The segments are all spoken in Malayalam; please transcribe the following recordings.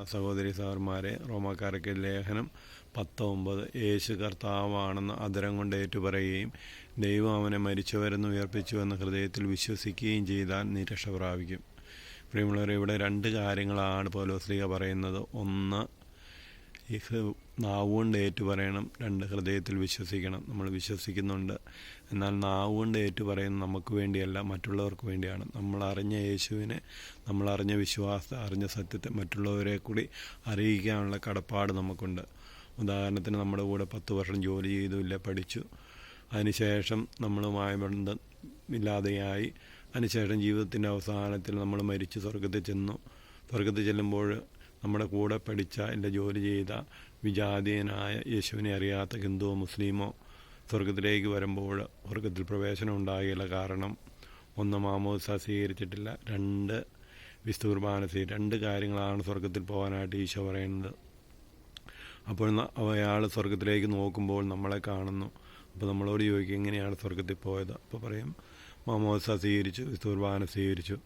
പ്രിയമുള്ള സഹോദരി സഹോദരന്മാരെ റോമാക്കാർക്ക് ലേഖനം പത്തൊമ്പത്. യേശു കർത്താവാണെന്ന് അതരം കൊണ്ട് ഏറ്റുപറയുകയും ദൈവം അവനെ മരിച്ചവരെന്ന് ഉയർപ്പിച്ചു എന്ന ഹൃദയത്തിൽ വിശ്വസിക്കുകയും ചെയ്താൽ നീ രക്ഷ പ്രാപിക്കും. പ്രിയമുള്ളവർ ഇവിടെ രണ്ട് കാര്യങ്ങളാണ് പൗലോസ്ലിക പറയുന്നത്. ഒന്ന് നാവുകൊണ്ട് ഏറ്റു പറയണം രണ്ട് ഹൃദയത്തിൽ വിശ്വസിക്കണം നമ്മൾ വിശ്വസിക്കുന്നുണ്ട്. എന്നാൽ നാവുകൊണ്ട് ഏറ്റു പറയുന്നത് നമുക്ക് വേണ്ടിയല്ല മറ്റുള്ളവർക്ക് വേണ്ടിയാണ്. നമ്മൾ അറിഞ്ഞ യേശുവിനെ നമ്മൾ അറിഞ്ഞ വിശ്വാസത്തെ അറിഞ്ഞ സത്യത്തെ മറ്റുള്ളവരെ കൂടി അറിയിക്കാനുള്ള കടപ്പാട് നമുക്കുണ്ട്. ഉദാഹരണത്തിന് നമ്മുടെ കൂടെ പത്ത് വർഷം ജോലി ചെയ്തുമില്ല പഠിച്ചു. അതിനുശേഷം നമ്മളുമായി ബന്ധം ഇല്ലാതെയായി അതിനുശേഷം ജീവിതത്തിന്റെ അവസാനത്തിൽ നമ്മൾ മരിച്ച് സ്വർഗത്തിൽ ചെന്നു. സ്വർഗത്തിൽ ചെല്ലുമ്പോൾ നമ്മുടെ കൂടെ പഠിച്ച എന്റെ ജോലി ചെയ്ത വിജാതീയനായ യേശുവിനെ അറിയാത്ത ഹിന്ദുവോ മുസ്ലിമോ സ്വർഗത്തിലേക്ക് വരുമ്പോൾ സ്വർഗത്തിൽ പ്രവേശനം ഉണ്ടാകില്ല കാരണം ഒന്ന് മാമോസ സ്വീകരിച്ചിട്ടില്ല. രണ്ട് വിസ്തു കുർബാന സ്വീകരിച്ചു രണ്ട് കാര്യങ്ങളാണ് സ്വർഗത്തിൽ പോകാനായിട്ട് ഈശോ പറയുന്നത്. അപ്പോൾ അയാൾ സ്വർഗത്തിലേക്ക് നോക്കുമ്പോൾ നമ്മളെ കാണുന്നു. അപ്പോൾ നമ്മളോട് ചോദിക്കും എങ്ങനെയാണ് സ്വർഗത്തിൽ പോയത്? അപ്പോൾ പറയും മാമോസ സ്വീകരിച്ചു വിസ്തുർബാന സ്വീകരിച്ചു.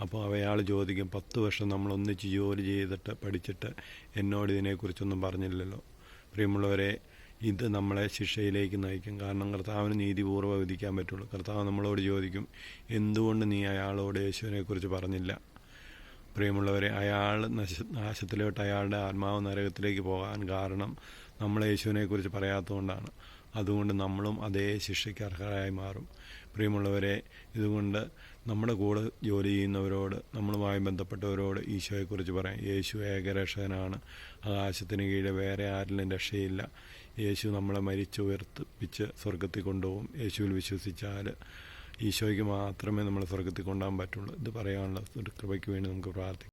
അപ്പോൾ അയാൾ ചോദിക്കും പത്ത് വർഷം നമ്മൾ ഒന്നിച്ച് ജോലി ചെയ്തിട്ട് പഠിച്ചിട്ട് എന്നോട് ഇതിനെക്കുറിച്ചൊന്നും പറഞ്ഞില്ലല്ലോ. പ്രിയമുള്ളവരെ ഇത് നമ്മളെ ശിക്ഷയിലേക്ക് നയിക്കും. കാരണം കർത്താവിന് നീതിപൂർവം വിധിക്കാൻ പറ്റുള്ളൂ. കർത്താവ് നമ്മളോട് ചോദിക്കും എന്തുകൊണ്ട് നീ അയാളോട് യേശുവിനെക്കുറിച്ച് പറഞ്ഞില്ല? പ്രിയമുള്ളവരെ അയാൾ നശ നാശത്തിലോട്ട് അയാളുടെ ആത്മാവ് നരകത്തിലേക്ക് പോകാൻ കാരണം നമ്മൾ യേശുവിനെക്കുറിച്ച് പറയാത്തതുകൊണ്ടാണ്. അതുകൊണ്ട് നമ്മളും അതേ ശിക്ഷയ്ക്ക് അർഹരായി മാറും. പ്രിയമുള്ളവരെ ഇതുകൊണ്ട് നമ്മുടെ കൂടെ ജോലി ചെയ്യുന്നവരോട് നമ്മളുമായി ബന്ധപ്പെട്ടവരോട് ഈശോയെക്കുറിച്ച് പറയാം. യേശു ഏകരക്ഷകനാണ്. ആകാശത്തിന് കീഴെ വേറെ ആരിലും രക്ഷയില്ല. യേശു നമ്മളെ മരിച്ചു ഉയർത്തിപ്പിച്ച് സ്വർഗത്തിൽ കൊണ്ടുപോകും. യേശുവിൽ വിശ്വസിച്ചാൽ ഈശോയ്ക്ക് മാത്രമേ നമ്മളെ സ്വർഗത്തിൽ കൊണ്ടുപോകാൻ പറ്റുള്ളൂ. ഇത് പറയാനുള്ള ഒരു കൃപയ്ക്ക് വേണ്ടി നമുക്ക് പ്രാർത്ഥിക്കാം.